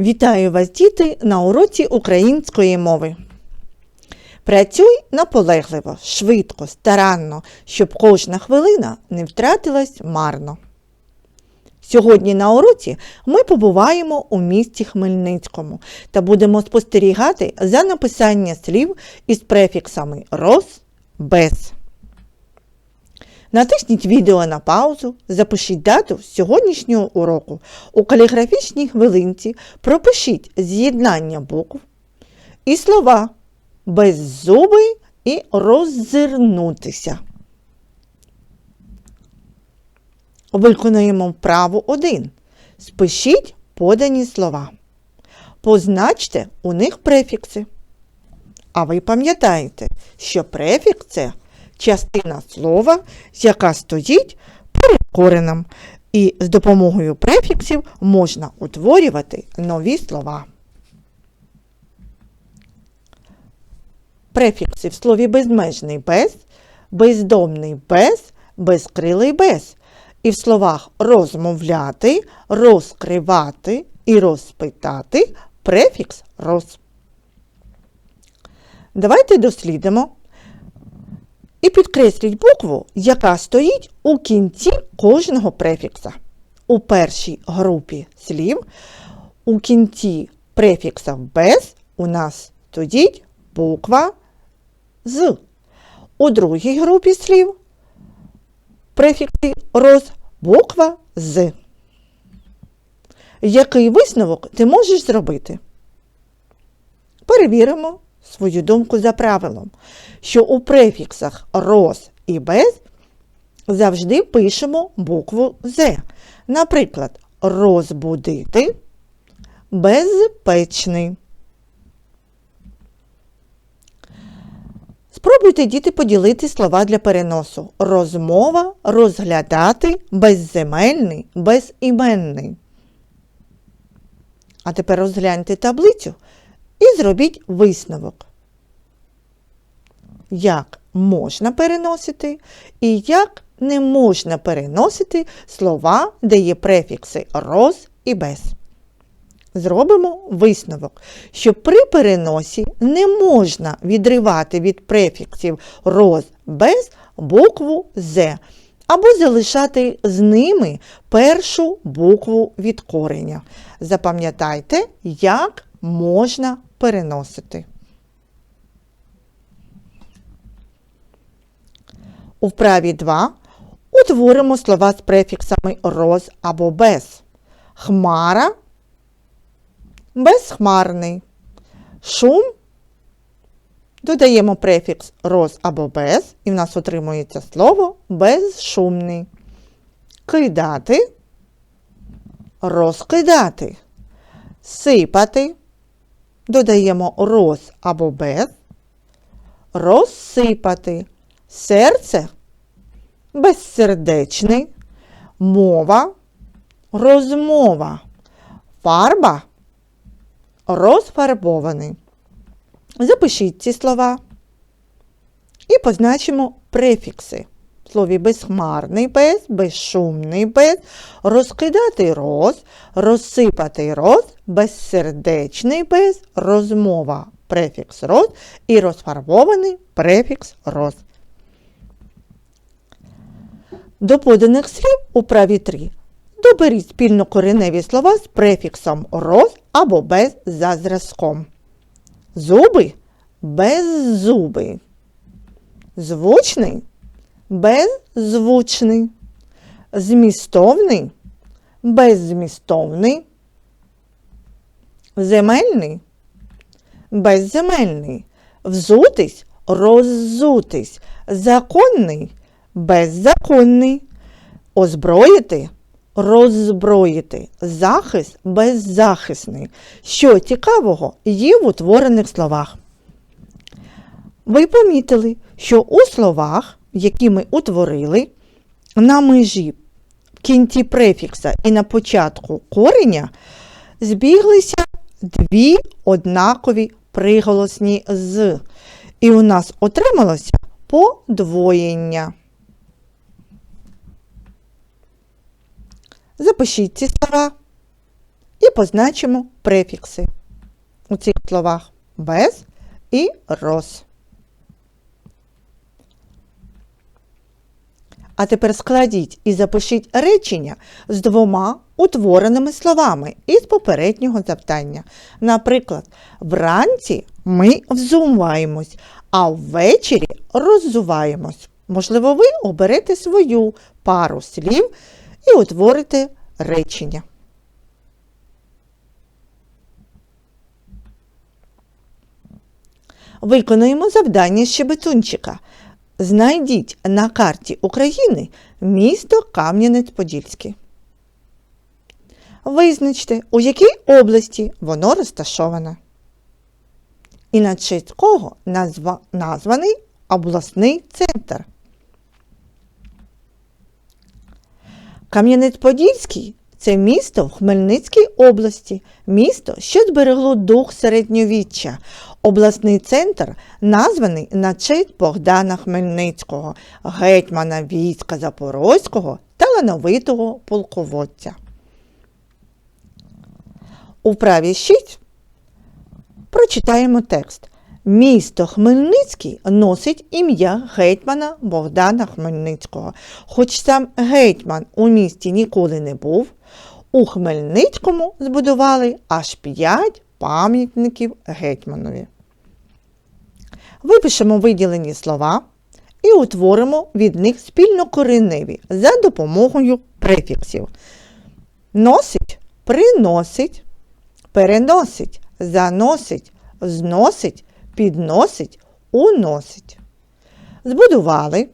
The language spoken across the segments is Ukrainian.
Вітаю вас, діти, на уроці української мови. Працюй наполегливо, швидко, старанно, щоб кожна хвилина не втратилась марно. Сьогодні на уроці ми побуваємо у місті Хмельницькому та будемо спостерігати за написання слів із префіксами роз, без. Натисніть відео на паузу, запишіть дату сьогоднішнього уроку. У каліграфічній хвилинці пропишіть з'єднання букв і слова беззубий і роззирнутися. Виконуємо вправу 1. Спишіть подані слова. Позначте у них префікси. А ви пам'ятаєте, що префікс це частина слова, яка стоїть перед коренем, і з допомогою префіксів можна утворювати нові слова. Префікси в слові безмежний без, бездомний без, безкрилий без. І в словах розмовляти, розкривати і розпитати префікс роз. Давайте дослідимо і підкресліть букву, яка стоїть у кінці кожного префікса. У першій групі слів у кінці префікса без у нас стоїть буква з. У другій групі слів префікси роз буква з. Який висновок ти можеш зробити? Перевіримо свою думку за правилом, що у префіксах роз і без завжди пишемо букву З. Наприклад, розбудити безпечний. Спробуйте діти поділити слова для переносу. Розмова, розглядати, безземельний, безіменний. А тепер розгляньте таблицю і зробіть висновок. Як можна переносити і як не можна переносити слова, де є префікси роз і без. Зробимо висновок, що при переносі не можна відривати від префіксів роз без букву З або залишати з ними першу букву від кореня. Запам'ятайте, як можна переносити. У вправі 2 утворимо слова з префіксами роз або без. Хмара безхмарний. Шум додаємо префікс роз або без, і в нас отримується слово безшумний. Кидати, розкидати, сипати. Додаємо роз або без, розсипати, серце безсердечний, мова, розмова, фарба розфарбований. Запишіть ці слова. І позначимо префікси. В слові безхмарний без, безшумний без, розкидати роз, розсипати роз, безсердечний без, розмова префікс роз і розфарбований префікс роз. До поданих слів у праві 3 доберіть спільнокореневі слова з префіксом роз або без за зразком. Зуби беззубий. Звучний беззвучний. Змістовний беззмістовний. Земельний безземельний. Взутись роззутись. Законний беззаконний. Озброїти роззброїти, захист беззахисний. Що цікавого є в утворених словах. Ви помітили, що у словах, які ми утворили, на межі в кінці префікса і на початку кореня збіглися дві однакові приголосні з. І у нас отрималося подвоєння. Запишіть ці слова і позначимо префікси у цих словах без і роз. А тепер складіть і запишіть речення з двома утвореними словами із попереднього завдання. Наприклад, вранці ми взуваємось, а ввечері роззуваємось. Можливо, ви оберете свою пару слів і утворите речення. Виконуємо завдання щебетунчика. Знайдіть на карті України місто Кам'янець-Подільський. Визначте, у якій області воно розташоване. І на честь кого назва... названий обласний центр. Кам'янець-Подільський це місто в Хмельницькій області, місто, що зберегло дух середньовіччя. Обласний центр названий на честь Богдана Хмельницького, гетьмана війська Запорозького талановитого полководця. У вправі 6 прочитаємо текст. Місто Хмельницький носить ім'я гетьмана Богдана Хмельницького. Хоч сам гетьман у місті ніколи не був, у Хмельницькому збудували аж 5 пам'ятників гетьманові. Випишемо виділені слова і утворимо від них спільнокореневі за допомогою префіксів. Носить, приносить, переносить, заносить, зносить, підносить, уносить. Збудували,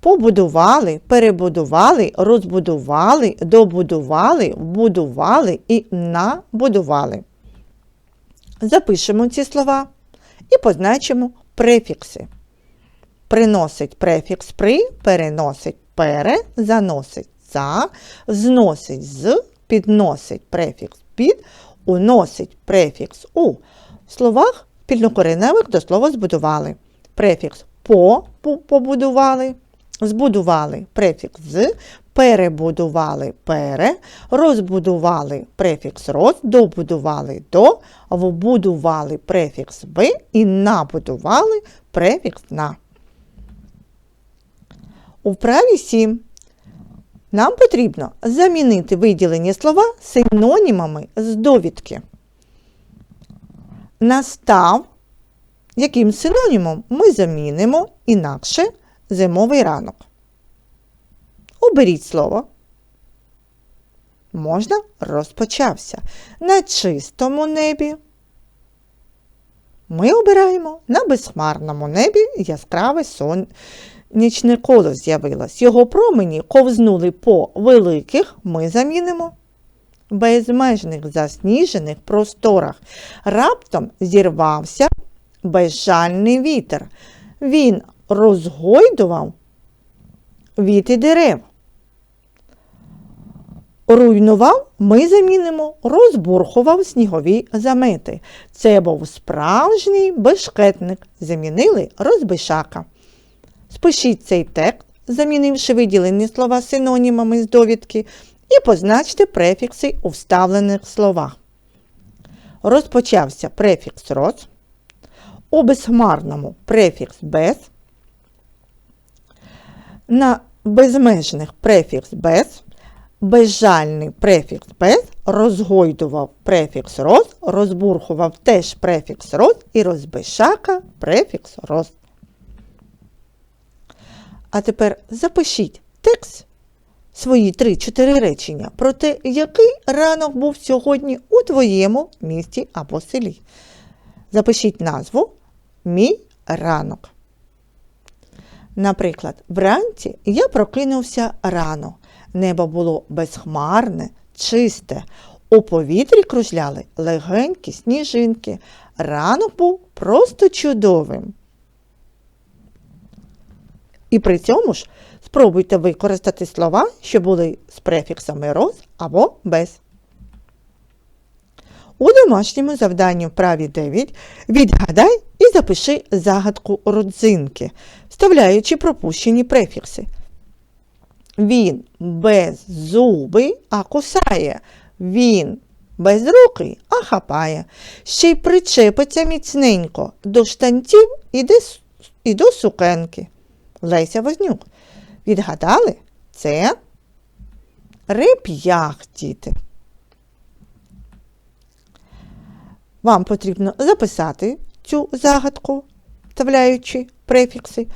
побудували, перебудували, розбудували, добудували, вбудували і набудували. Запишемо ці слова і позначимо префікси. Приносить префікс при, переносить пере, заносить за, зносить з, підносить префікс під, уносить префікс у. В словах спільнокореневих до слова збудували. Префікс по побудували, збудували префікс з, перебудували пере, розбудували префікс роз, добудували до, вбудували префікс в і набудували префікс на. У вправі 7 нам потрібно замінити виділені слова синонімами з довідки. Настав, яким синонімом ми замінимо інакше зимовий ранок. Оберіть слово. Можна розпочався. На чистому небі. Ми обираємо на безхмарному небі яскраве сонячне коло з'явилось. Його промені ковзнули по великих, ми замінимо. Безмежних засніжених просторах. Раптом зірвався безжальний вітер. Він розгойдував віти дерев. Руйнував, ми замінимо, розбурхував снігові замети. Це був справжній бешкетник. Замінили розбишака. Спишіть цей текст, замінивши виділені слова синонімами з довідки, і позначте префікси у вставлених словах. Розпочався префікс роз, у безхмарному префікс без, на безмежних префікс без, безжальний префікс без, розгойдував префікс роз, розбурхував теж префікс роз і розбишака префікс роз. А тепер запишіть текст свої 3-4 речення про те, який ранок був сьогодні у твоєму місті або селі. Запишіть назву Мій ранок. Наприклад, вранці я прокинувся рано. Небо було безхмарне, чисте. У повітрі кружляли легенькі сніжинки. Ранок був просто чудовим. І при цьому ж спробуйте використати слова, що були з префіксами роз або без. У домашньому завданні в праві 9 відгадай і запиши загадку родзинки, вставляючи пропущені префікси. Він без зуби, а кусає. Він безрукий, а хапає, ще й причепиться міцненько до штанців і до сукенки. Леся Вознюк. Відгадали? Це реп'ях, діти. Вам потрібно записати цю загадку, вставляючи префікси,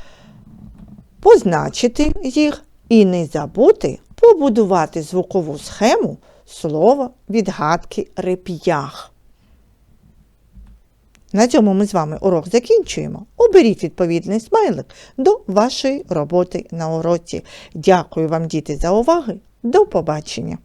позначити їх і не забути побудувати звукову схему слова відгадки реп'ях. На цьому ми з вами урок закінчуємо. Оберіть відповідний смайлик до вашої роботи на уроці. Дякую вам, діти, за уваги. До побачення!